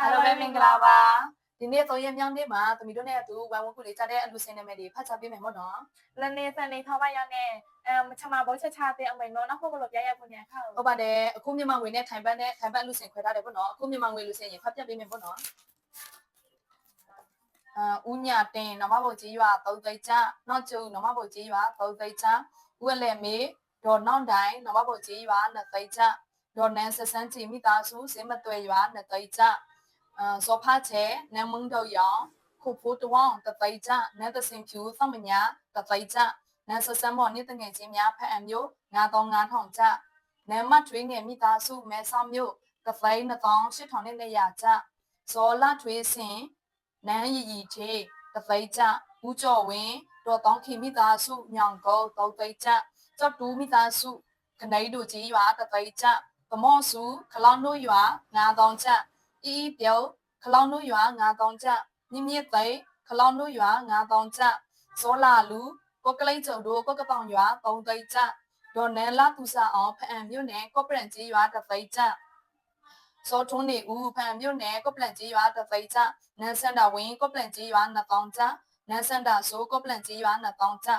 အားလုံးပဲမင်္ဂလာပါဒီနေ့သုံးရက်မြောက်နေ့မှာသမီးတို့နဲ့အတူဝိုင်းဝန်းကူလေးကြတဲ့အလူစင်နာမည်တွေဖတ်ချပေးမယ်ပေါ့နော်လနေစနေထောက်ပါရနဲ့အမ်ချမဘောချက်ချတဲ့အမိန်တော့နောက်ဖို့ဘလို့ပြရရဖို့ညာခါဟုတ်ပါတယ်အခုမြန်မာငွေနဲ့ထိုင်ပန်းနဲ့ထိုင်ပန်းအလူစင်ခွဲထားတယ်ပေါ့နော်အခုမြန်မာငွေလူစင်ရင်ဖတ်ပြပေးမယ်ပေါ့နော်အာဦးညာတင်နမဘုတ်ကြီးရွာသုံးသိန်းချနောက်ကျုံနမဘုတ်ကြီးရွာသုံးသိန်းချဦးအလဲမေဒေါ်နောက်တိုင်းနမဘုတ်ကြီးရွာနှစ်သိန်းချဒေါ်နန်းဆဆန်းချီမိသားစုစင်မသွဲရွာနှစ်သိန်းချအာ ဇောဖာချေနမ်မုံတော့ရောင်ခုဖိုးတဝောင်းတသိန်းချနန်းသစင်ဖြူသမညာတသိန်းချနန်းဆဆန်းမော်နေ့တငယ်ချင်းများဖက်အမျိုး9000ချနန်းမထွေးငယ်မိသားစုမဲဆောင်မျိုးတသိန်း2800နဲ့နေရချဇောလထွေးစင်နန်းရီရီထေတသိန်းချဦးကျော်ဝင်းဒေါ်တောင်းခင်မိသားစုညောင်ကုန်းသုံးသိန်းချကျော်တူမိသားစုကနိတို့ကြီးရွာတသိန်းချဗမော့စုခလောင်းတို့ရွာ9000ချ အီအီပြုတ်ခလောင်းတို့ရွာ9000ချမြင့်မြင့်သိန်းခလောင်းတို့ရွာ9000ချဇောလာလူကော့ကလိတ်ကျုံတို့ကော့ကပောင်ရွာ3သိန်းချဒေါ်နန်လာသူစာအောင်ဖအံမြို့နယ်ကော့ပရန်ကြီးရွာတသိန်းချစောထွန်းနေဦးဖအံမြို့နယ်ကော့ပလန်ကြီးရွာတသိန်းချနန်းစန္ဒဝင်းကော့ပလန်ကြီးရွာ2000ကျနန်းစန္ဒဆိုကော့ပလန်ကြီးရွာ2000ကျ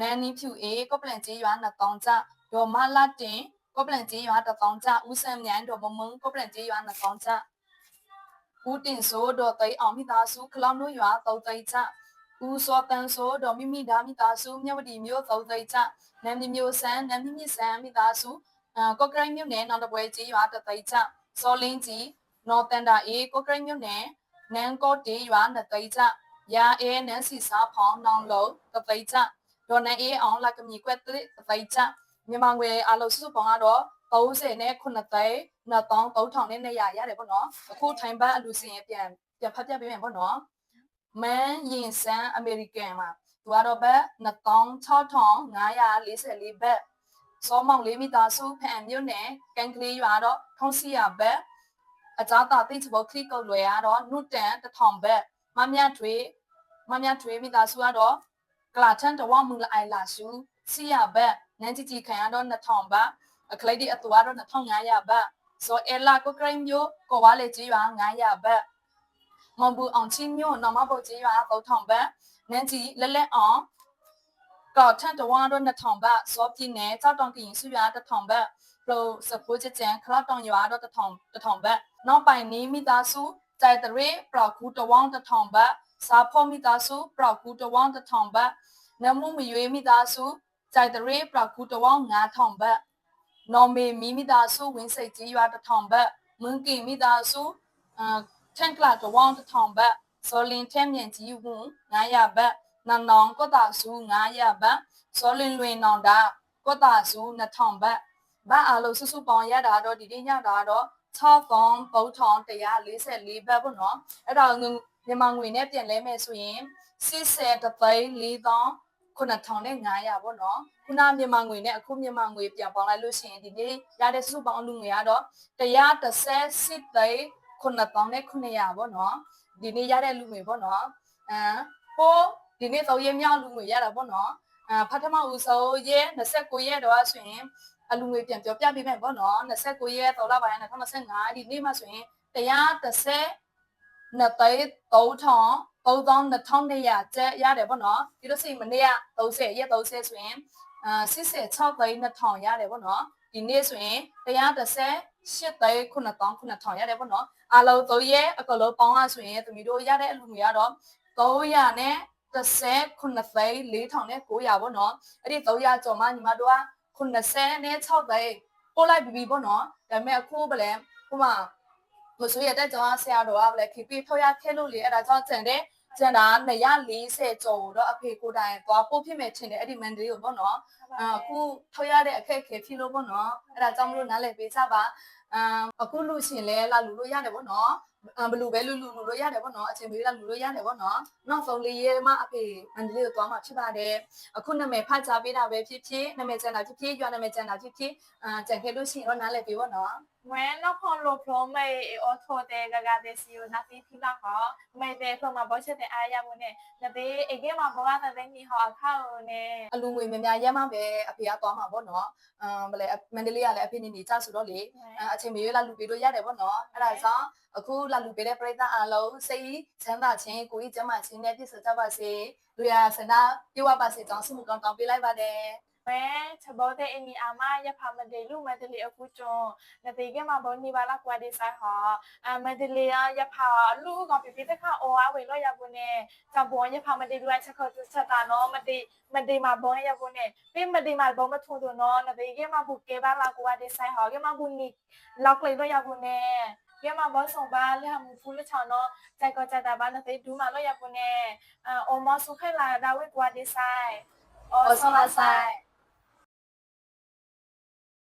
နန်းနီးဖြူအေးကော့ပလန်ကြီးရွာ2000ကျဒေါ်မလာတင်ကော့ပလန်ကြီးရွာ1000ကျဦးစံမြိုင်ဒေါ်မမုံကော့ပလန်ကြီးရွာ2000ကျ ဦးတင်ဆိုဒေါ်သိန်းအောင်မိသားစုခလောင်းတို့ရွာ3သိန်းကျဦးစောတန်းဆိုဒေါ်မိမိဒါမိသားစုမြဝတီမြို့3သိန်းကျနန်းဒီမျိုးဆန်းနန်းမိမိဆန်းမိသားစုအာကော့ကရိုင်းမြို့နယ်နောက်တပွဲကြီးရွာ3သိန်းကျစောလင်းကြီးနော်တန်တာအေးကော့ကရိုင်းမြို့နယ်နန်းကောတေးရွာနှစ်သိန်းကျရာအဲနန်းစီစားဖောင်းနောင်လုံးတစ်သိန်းကျဒေါ်နန်းအေးအောင်လကမီကွက်တစ်သိန်းကျမြန်မာငွေအလုံးစုစုပေါင်းကတော့ 30နဲ့9သိန်း2300နဲ့200ရတယ်ပေါ့နော်အခုထိုင်ပန်းအလူစင်ရပြန်ပြန်ဖတ်ပြပေးမယ်ပေါ့နော်မန်ရင်ဆန်းအမေရိကန်မှာသူကတော့ဘတ်2644ဘတ်စောမောင်လေးမိသားစုဖန်မြို့နယ်ကန်ကလေးရွာတော့ထုံးစီရဘတ်အကြတာတိတ်ချဘောခလစ်ကုတ်လွယ်ကတော့နုတန်တထောင်ဘက်မမြထွေမမြထွေမိသားစုကတော့ကလာထန်တဝမူလအိုင်လာရှူစီရဘက်နန်းကြီးကြီးခံရတော့2000ဘတ် အခလိုက်ဒီအတူကတော့2500ဘတ်ဆိုအလာကိုကရိုင်းမျိုးကိုဝါလေကြီးရွာ900ဘတ်မွန်ဘူးအောင်ချင်းမျိုးနော်မပုတ်ကြီးရွာ3000ဘတ်နန်းကြီးလက်လက်အောင်ကောထန်တဝါတော့2000ဘတ်စောပြင်းနဲ့ကြောက်တောင်ကရင်စုရွာ1000ဘတ် flow support ချင်ခလောက်တောင်ရွာတော့1000 1000ဘတ်နောက်ပိုင်နေမိသားစုကြိုက်တရေပလောက်ကူတဝောင်း1000ဘတ်စားဖို့မိသားစုပလောက်ကူတဝောင်း1000ဘတ်နမှုမရွေးမိသားစုကြိုက်တရေပလောက်ကူတဝောင်း9000ဘတ် နော်မေမီမိသားစုဝင်းစိတ်ကြီးရွာ1000ဘတ်မွန်းကင်မိသားစုအာထန်ကလာတဝောင်း1000ဘတ်စောလင်ထဲမြန်ကြီးဝန်း900ဘတ်နန်နောင်ကောတာစု900ဘတ်စောလင်လွင်နောင်တာကောတာစု2000ဘတ်ဘတ်အားလုံးစုစုပေါင်းရတာတော့ဒီနေ့ညတာတော့6ပေါင်း3144ဘတ်ပေါ့နော်အဲ့ဒါမြန်မာငွေနဲ့ပြန်လဲမယ်ဆိုရင်80တသိန်း 4500ပေါ့နော်ခုနမြန်မာငွေနဲ့အခုမြန်မာငွေပြန်ပေါင်းလိုက်လို့ရှိရင်ဒီနေ့ရတဲ့စုစုပေါင်းအလူငွေကတော့138သိန်း9900ပေါ့နော်ဒီနေ့ရတဲ့လူငွေပေါ့နော်အဲဟိုဒီနေ့သုံးရက်မြောက်လူငွေရတာပေါ့နော်အဲပထမဦးဆုံးရက်29ရက်တော့ဆိုရင်အလူငွေပြန်ပြောပြပေးမယ်ပေါ့နော်29ရက်3လပိုင်း2025ဒီနေ့မှဆိုရင်130နှစ်သိန်း3000 3200ကျပ်ရတယ်ပေါ့နော်ဒီလိုဆိုရင်မနေ့က30ရက်30ဆိုရင်အာ86သိန်း2000ရတယ်ပေါ့နော်ဒီနေ့ဆိုရင်138သိန်း9000ရတယ်ပေါ့နော်အလုံး3ရက်အကလုံးပေါင်းရဆိုရင်သမီးတို့ရတဲ့အလူငွေကတော့300နဲ့39သိန်း4900နဲ့900ပေါ့နော်အဲ့ဒီ300ကျော်မှညီမတို့က96နဲ့6သိန်းပို့လိုက်ပြီးပြီပေါ့နော်ဒါပေမဲ့အခုဗလဲဟိုမှာ မဆိုရတဲ့ကျောင်းဆရာတော်ကဗလဲ KP ထောက်ရခဲလို့လေအဲ့ဒါကြောင့်ကျန်တဲ့ကျန်တာ240ကျော်တော့အဖေကိုတိုင်သွားပို့ဖြစ်မယ်ထင်တယ်အဲ့ဒီမန်ဒေးကိုပေါ့နော်အခုထောက်ရတဲ့အခက်အခဲဖြစ်လို့ပေါ့နော်အဲ့ဒါကြောင့်မလို့နားလည်ပေးကြပါ အမ်အခုလူရှင်လဲလာလူလို့ရတယ်ပေါ့နော်အဘလူပဲလူလူလူလို့ရတယ်ပေါ့နော်အချိန်ပေးလာလူလို့ရတယ်ပေါ့နော်နောက်ဆုံးလေးရဲမှအဖေမန္တလေးကိုသွားမှဖြစ်ပါတယ်အခုနာမည်ဖတ်ကြားပေးတာပဲဖြစ်ဖြစ်နာမည်ကျန်တာဖြစ်ဖြစ်ရွာနာမည်ကျန်တာဖြစ်ဖြစ်အာကြံခဲ့လို့ရှိရင်တော့နားလည်ပေးပေါ့နော် Bueno, por lo prome otro de gaga de si una fila ha, me de ploma boche de aya bune, na de ege ma boga da de ni ha ka ne. အလူငွေများများရမ်းမှပဲအဖေကသွားမှာပေါ့နော်အမ်ဘယ်လဲမန္တလေးကလည်းအဖေနေနေကြဆိုတော့လေအဲအချိန်မရွေးလာလူပေးလို့ရတယ်ပေါ့နော်အဲ့ဒါကြောင့်အခုလာလူပေးတဲ့ပရိသတ်အားလုံးစိတ်ချမ်းသာခြင်းကိုယ်ကြီးကျန်းမာခြင်းနဲ့ပြည့်စုံကြပါစေလူရဆန္ဒပြေဝပါစေကြောင်းဆုမကောင်းတောင်းပေးလိုက်ပါတယ် We chabo de ini ama ya pa ma de lu ma de le aku chon, na de ge ma bo ni ba la kwa de sa ha. A ma de le ya ya pa lu ga pi pi de ka o a we lo ya bune. Cha bo ya pa ma de lu a cha ko cha ta no ma de ma de ma bo ya bune. Pi ma de ma bo ma thu do no, na de ge ma bu ke ba la kwa de sa ha, ge ma bu ni lock le lo ya bune. ကဲမှာဘောဆောင်ပါလေဟာမူဖူးလချောင်းတော့စိုက်ကောကြတာဘာနဲ့တေဒူးမလို့ရပုန်နဲ့အော်မဆုခဲလာဒါဝဲကွာဒီဆိုင်အော်ဆောလာဆိုင်